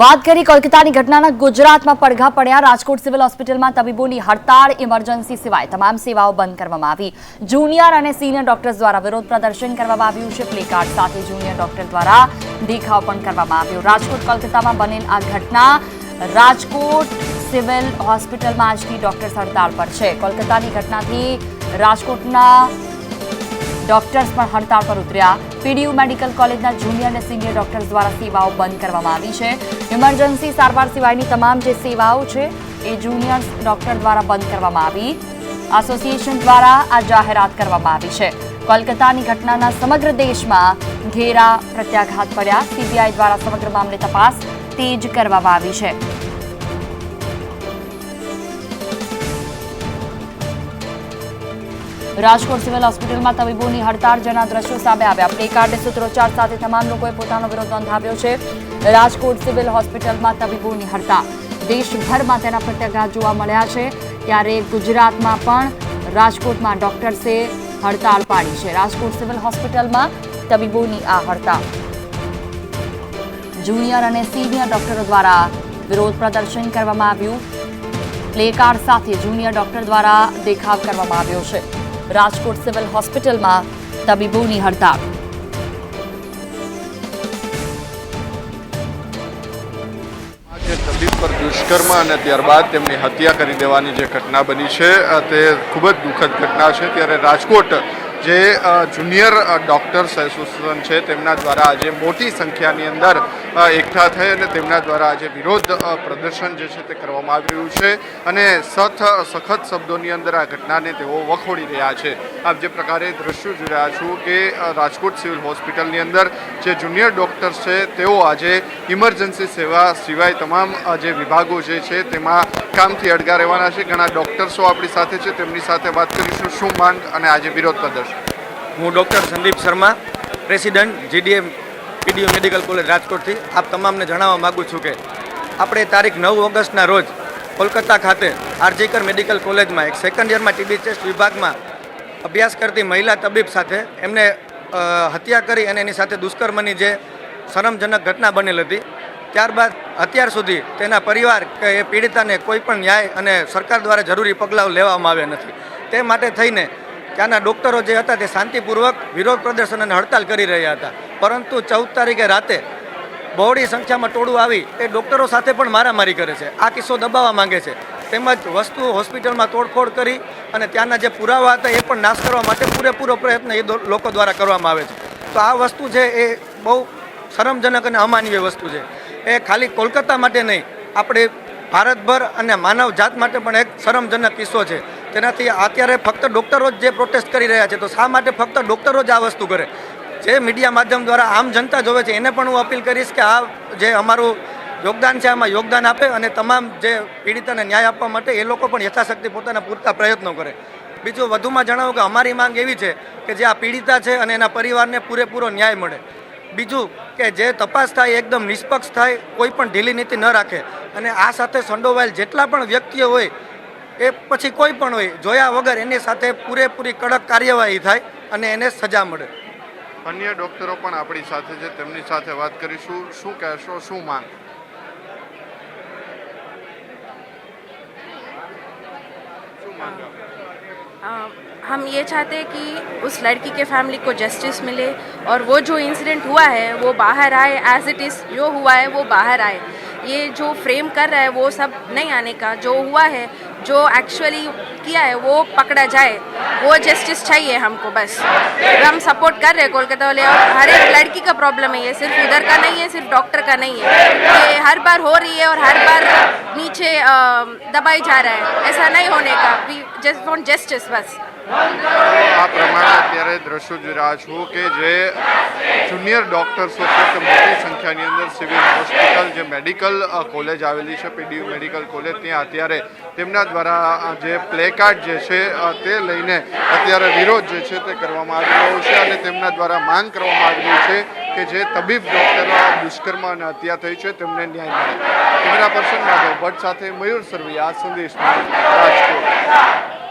વાત કરી કોલકાતાની ઘટનાના ગુજરાતમાં પડઘા પડ્યા. રાજકોટ સિવિલ હોસ્પિટલમાં તબીબોની હડતાળ, ઇમરજન્સી સિવાય તમામ સેવાઓ બંધ કરવામાં આવી. જુનિયર અને સિનિયર ડોક્ટર્સ દ્વારા વિરોધ પ્રદર્શન કરવામાં આવ્યું છે. પ્લેકાર્ડ સાથે જુનિયર ડોક્ટર દ્વારા દેખાવ પણ કરવામાં આવ્યો. રાજકોટ, કોલકાતામાં બનેલ આ ઘટના રાજકોટ સિવિલ હોસ્પિટલમાં આજથી ડોક્ટર્સ હડતાળ પર છે. કોલકાતાની ઘટનાથી રાજકોટના ડોક્ટર્સ પણ હડતાળ પર ઉતર્યા. પીડીયુ મેડિકલ કોલેજના જુનિયર અને સિનિયર ડોક્ટર્સ દ્વારા સેવાઓ બંધ કરવામાં આવી છે. ઇમરજન્સી સારવાર સિવાયની તમામ જે સેવાઓ છે એ જુનિયર ડોક્ટર દ્વારા બંધ કરવામાં આવી. એસોસિએશન દ્વારા આ જાહેરાત કરવામાં આવી છે. કોલકાતાની ઘટનાના સમગ્ર દેશમાં ઘેરા પ્રત્યાઘાત પડ્યા. સીબીઆઈ દ્વારા સમગ્ર મામલે તપાસ તેજ કરવામાં આવી છે. રાજકોટ સિવિલ હોસ્પિટલમાં તબીબોની હડતાળ જેના દ્રશ્યો સામે આવ્યા. પ્લેકાર્ડ સૂત્રોચ્ચાર સાથે તમામ લોકોએ પોતાનો વિરોધ નોંધાવ્યો છે. રાજકોટ સિવિલ હોસ્પિટલમાં તબીબોની હડતાળ. દેશભરમાં તેના પ્રત્યાઘાત જોવા મળ્યા છે. ત્યારે ગુજરાતમાં પણ રાજકોટમાં ડોક્ટર્સે હડતાળ પાડી છે. રાજકોટ સિવિલ હોસ્પિટલમાં તબીબોની આ હડતાળ. જુનિયર અને સિનિયર ડોક્ટરો દ્વારા વિરોધ પ્રદર્શન કરવામાં આવ્યું. પ્લેકાર્ડ સાથે જુનિયર ડોક્ટર દ્વારા દેખાવ કરવામાં આવ્યો છે. રાજકોટ સિવિલ હોસ્પિટલમાં તબીબોની હડતાળ. તબીબ પર દુષ્કર્મ અને ત્યારબાદ તેમની હત્યા કરી દેવાની જે ઘટના બની છે તે ખૂબ જ દુઃખદ ઘટના છે. ત્યારે રાજકોટ જે જુનિયર ડૉક્ટર્સ એસોસિએશન છે, તેમના દ્વારા આજે મોટી સંખ્યાની અંદર એકઠા થઈ અને તેમના દ્વારા આજે વિરોધ પ્રદર્શન જે છે તે કરવામાં આવી રહ્યું છે અને સથ, સખત શબ્દોની અંદર આ ઘટનાને તેઓ વખોડી રહ્યા છે. આપ જે પ્રકારે દ્રશ્યો જોઈ રહ્યા છું કે રાજકોટ સિવિલ હોસ્પિટલની અંદર જે જુનિયર ડોક્ટર્સ છે તેઓ આજે ઇમરજન્સી સેવા સિવાય તમામ જે વિભાગો જે છે તેમાં કામથી અડગા રહેવાના છે. ઘણા ડોક્ટર્સો આપણી સાથે છે, તેમની સાથે વાત કરીશું શું માંગ અને આજે વિરોધ પ્રદર્શન. હું doctor Sandeep Sharma, president GDM PDU medical college રાજકોટથી આપ તમામને જણાવવા માગું છું કે આપણે તારીખ નવ ઓગસ્ટના રોજ કોલકાતા ખાતે આરજીકર મેડિકલ કોલેજમાં એક સેકન્ડ યરમાં ટીબી ટેસ્ટ વિભાગમાં અભ્યાસ કરતી મહિલા તબીબ સાથે એમને હત્યા કરી અને એની સાથે દુષ્કર્મની જે શરમજનક ઘટના બનેલ હતી. ત્યારબાદ અત્યાર સુધી તેના પરિવાર કે એ પીડિતાને કોઈ પણ ન્યાય અને સરકાર દ્વારા જરૂરી પગલાં લેવામાં આવ્યા નથી. તે માટે થઈને ત્યાંના ડૉક્ટરો જે હતા તે શાંતિપૂર્વક વિરોધ પ્રદર્શન અને હડતાલ કરી રહ્યા હતા. પરંતુ ચૌદ તારીખે રાતે બહોળી સંખ્યામાં ટોળું આવી એ ડૉક્ટરો સાથે પણ મારામારી કરે છે. આ કિસ્સો દબાવવા માંગે છે. તેમજ વસ્તુઓ હોસ્પિટલમાં તોડફોડ કરી અને ત્યાંના જે પુરાવા હતા એ પણ નાશ કરવા માટે પૂરેપૂરો પ્રયત્ન એ લોકો દ્વારા કરવામાં આવે છે. તો આ વસ્તુ છે એ બહુ શરમજનક અને અમાનવીય વસ્તુ છે. એ ખાલી કોલકાતા માટે નહીં, આપણે ભારતભર અને માનવ જાત માટે પણ એક શરમજનક કિસ્સો છે. તેનાથી અત્યારે ફક્ત ડૉક્ટરો જ જે પ્રોટેસ્ટ કરી રહ્યા છે, તો શા માટે ફક્ત ડૉક્ટરો જ આ વસ્તુ કરે? જે મીડિયા માધ્યમ દ્વારા આમ જનતા જોવે છે, એને પણ હું અપીલ કરીશ કે આ જે અમારું યોગદાન છે, આમાં યોગદાન આપે અને તમામ જે પીડિતાને ન્યાય આપવા માટે એ લોકો પણ યથાશક્તિ પોતાના પૂરતા પ્રયત્નો કરે. બીજું વધુમાં જણાવું કે અમારી માંગ એવી છે કે જે આ પીડિતા છે અને એના પરિવારને પૂરેપૂરો ન્યાય મળે. બીજું કે જે તપાસ થાય, એકદમ નિષ્પક્ષ થાય, કોઈ પણ ઢીલી નીતિ ન રાખે. અને આ સાથે સંડોવાયેલ જેટલા પણ વ્યક્તિઓ હોય એ પછી કોઈ પણ હોય જોયા વગર એની સાથે પૂરેપૂરી કડક કાર્યવાહી થાય અને એને સજા મળે અન્ય ડોક્ટરો પણ આપણી સાથે છે તેમની સાથે વાત કરીશું શું કહેશો શું માંગ શું માંગ अ, हम ये चाहते हैं कि उस लड़की के फैमिली को जस्टिस मिले और वो जो इंसिडेंट हुआ है वो बाहर आए एज इट इज़ जो हुआ है वो बाहर आए ये जो फ्रेम कर रहा है वो सब नहीं आने का जो हुआ है जो एक्चुअली किया है, वो पकड़ा जाए, वो जस्टिस चाहिए हमको, बस। हम सपोर्ट कर रहे हैं कोलकाता वाले, और हर एक लड़की का प्रॉब्लम है ये, सिर्फ़ उधर का नहीं है, सिर्फ़ डॉक्टर का नहीं है। ये हर बार हो रही है और हर बार नीचे अ, दबाई जा रहा है ऐसा नहीं होने का वी जस्ट वॉन्ट जस्टिस बस આ પ્રમાણે અત્યારે દ્રશ્યો જોઈ રહ્યા છું કે જે જુનિયર ડોક્ટર્સો છે તે મોટી સંખ્યાની અંદર સિવિલ હોસ્પિટલ જે મેડિકલ અ, કોલેજ આવેલી છે પીડીયુ મેડિકલ કોલેજ ત્યાં અત્યારે તેમના દ્વારા અ, જે પ્લે કાર્ડ જે છે અ, તે લઈને અત્યારે વિરોધ જે છે તે કરવામાં આવી રહ્યો છે અને તેમના દ્વારા માંગ કરવામાં આવી રહી છે કે જે તબીબ ડોક્ટરો દુષ્કર્મ અને હત્યા થઈ છે, તેમને ન્યાય મળે. કેમેરા પર્સન માધવ ભટ્ટ સાથે મયુર સરવૈયા, સંદેશ રાજકોટ.